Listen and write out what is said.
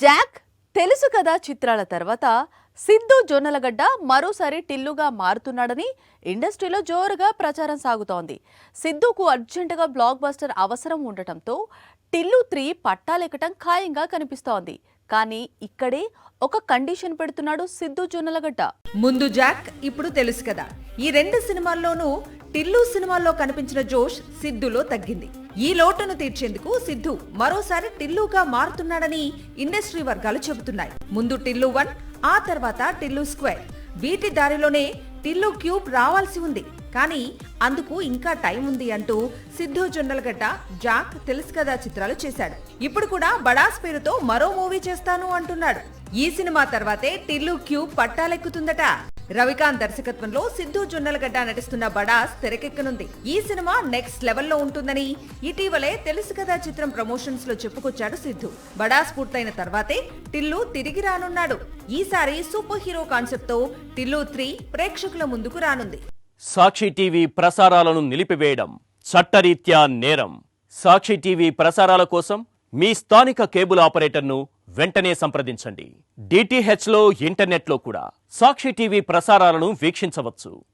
Jack తెలుసు కదా చిత్రాల తర్వాత సిద్ధు జొన్నలగడ్డ మరోసారి టిల్లుగా మారుతున్నాడని ఇండస్ట్రీలో జోరుగా ప్రచారం సాగుతోంది. సిద్ధుకు అర్జెంటుగా బ్లాక్ బస్టర్ అవసరం ఉండటంతో టిల్లు త్రీ పట్టాలెక్కటం ఖాయంగా కనిపిస్తోంది. కానీ ఇక్కడే ఒక కండిషన్ పెడుతున్నాడు సిద్ధు జొన్నలగడ్డ. ముందు జాక్ ఇప్పుడు తెలుసు కదా. ఈ రెండు సినిమాల్లోనూ టిల్లు సినిమాల్లో కనిపించిన జోష్ సిద్ధులో తగ్గింది. ఈ లోటును తీర్చేందుకు సిద్ధు మరోసారి టిల్లుగా మారుతున్నాడని ఇండస్ట్రీ వర్గాలు చెబుతున్నాయి. ముందు టిల్లు వన్ ఆ తర్వాత టిల్లు స్క్వేర్. వీటి దారిలోనే టిల్లు క్యూబ్ రావాల్సి ఉంది. కానీ అందుకు ఇంకా టైం ఉంది అంటూ సిద్ధు జొన్నలగడ్డ జాక్ తెలుసు కదా చిత్రాలు చేశాడు. ఇప్పుడు కూడా బడాస్ పేరుతో మరో మూవీ చేస్తాను అంటున్నాడు. ఈ సినిమా తర్వాతే టిల్లు క్యూబ్ పట్టాలెక్కుతుందట. రవికాంత్ దర్శకత్వంలో సిద్ధు జొన్నలగడ్డ నటిస్తున్న బడాస్ తెరకెక్కనుంది. ఈ సినిమా నెక్స్ట్ లెవెల్లో ఉంటుందని ఇటీవలే తెలుసు కదా చిత్రం ప్రమోషన్స్లో చెప్పుకొచ్చాడు సిద్ధు. బడాస్ పూర్తయిన తర్వాతే టిల్లు తిరిగి రానున్నాడు. ఈసారి సూపర్ హీరో కాన్సెప్ట్తో టిల్లు త్రీ ప్రేక్షకుల ముందుకు రానుంది. సాక్షి టీవీ ప్రసారాలను నిలిపివేయడం చట్టరీత్యా నేరం. సాక్షి టీవీ ప్రసారాల కోసం మీ స్థానిక కేబుల్ ఆపరేటర్ను వెంటనే సంప్రదించండి. డిటిహెచ్లో ఇంటర్నెట్లో కూడా సాక్షి టీవీ ప్రసారాలను వీక్షించవచ్చు.